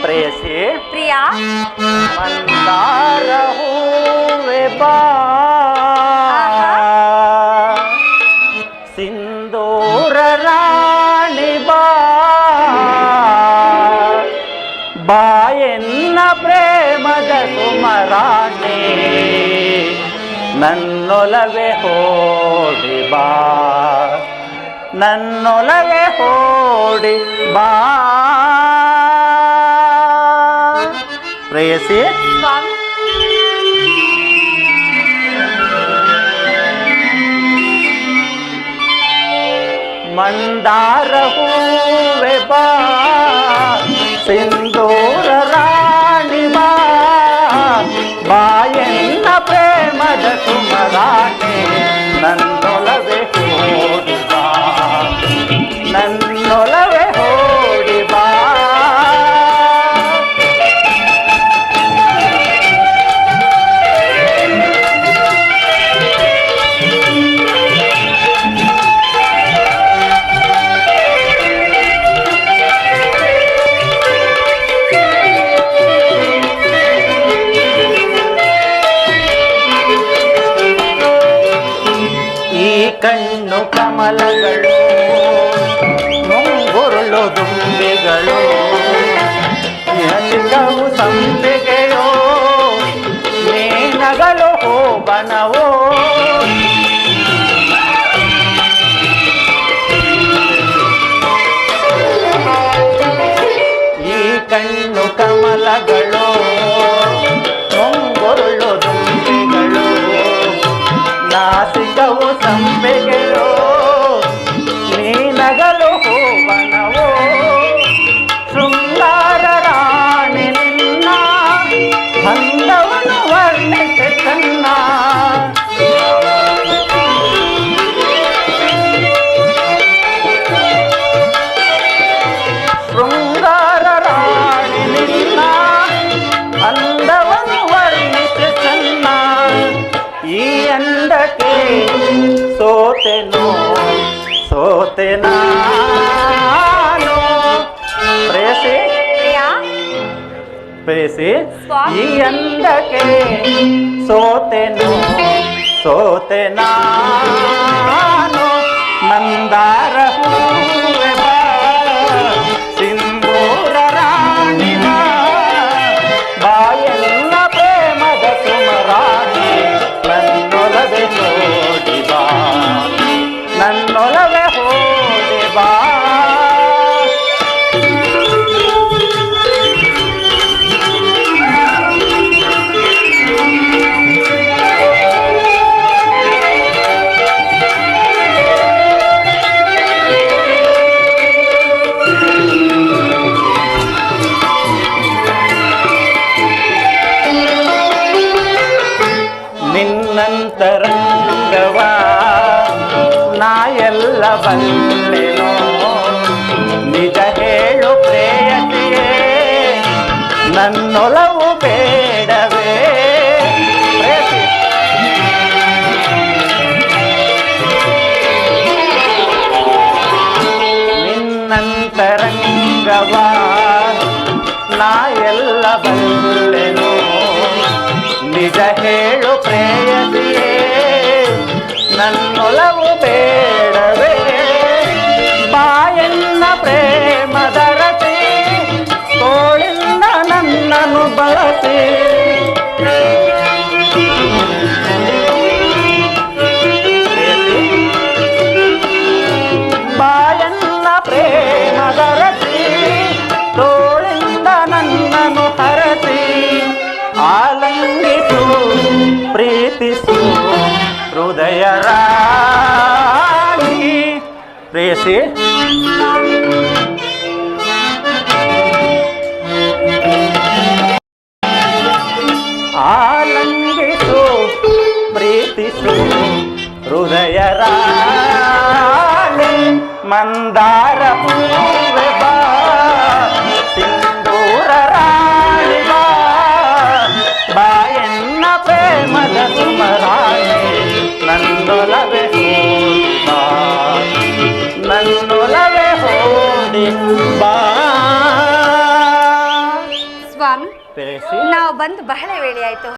ಪ್ರೇಯಸಿ? ಪ್ರಿಯಾ? ಮಂದಾರ ಹೂವೆ ಬಾ. ಸಿಂಧೂರ ರಾಣಿ ಬಾ. ಬಾಯನ್ನ ಪ್ರೇಮದ ಸುಮರಾಣಿ ನನ್ನೊಲವೆ ಹೋಡಿ ಬಾ. ನನ್ನೊಲವೆ ಹೋಡಿ ಬಾ. ಪ್ರೇಯಸಿ ಸ್ವಾಮಿ ಮಂದಾರ ಹೂವೆ ಬಾ ಸಿಂಧೂರ ರಾಣಿ ಬಾ ಬಾಯನ್ನ ಪ್ರೇಮದ ಸುಮರಾಣಿ ಕಣ್ಣು ಕಮಲಗಳು ಮುಂಗುರುಳು ದುಂಬಿಗಳು ಎಲ್ಲಿಗವು ಸಂಪಿಗೆಯೋ ಮೀನಗಳು ಹೋಬನವೋ ಈ ಕಣ್ಣು ಕಮಲಗಳು ಬಂದವನು ವರ್ಣಿಸಿ ತನ್ನ ಶೃಂಗಾರ ರಾಣಿ ನಿನ್ನ ಅಂದವನು ವರ್ಣಿಸಿ ಚೆನ್ನ ಈ ಅಂದಕ್ಕೆ ಸೋತೆನು ಸೋತೆ ನಾನು ಪ್ರೇಯಸಿ ಪ್ರಿಯಾ ಸ್ವಾಮಿ. ಈ ಎಂದಕ್ಕೆ ಸೋತೆನು ಸೋತೆ ನಾನು ಮಂದಾರ ನಿನ್ನಂತರಂಗವ ನಾ ಎಲ್ಲ ಬಲ್ಲೆನೋ ನಿಜ ಹೇಳು ಪ್ರೇಯಸಿಯೇ ನನ್ನೊಲವು ಬೇಡವೇ? ನಿನ್ನಂತರಂಗವಾ? ನಾ ಎಲ್ಲ ಬಲ್ಲೆನೋ ನಿಜ ಹೇಳು ಪ್ರೇಯಸಿಯೇ, ನನ್ನೊಲವು ಬೇಡವೇ. ಬಾಯನ್ನ ಪ್ರೇಮದರಸಿ ತೋಳಿಂದ ನನ್ನನ್ನು ಬಳಸಿ. ಬಾಯನ್ನ ಪ್ರೇಮದರಸಿ ತೋಳಿಂದ ನನ್ನನು ಹರಸಿ. ఆలంగితూ ప్రీతిస్తూ హృదయరాణి. ప్రేసి ఆలంగితూ ప్రీతిస్తూ హృదయరాణి. మందారపు ಸ್ವಾಮಿ ನಾವು ಬಂದು ಬಹಳ ವೇಳೆ ಆಯ್ತು.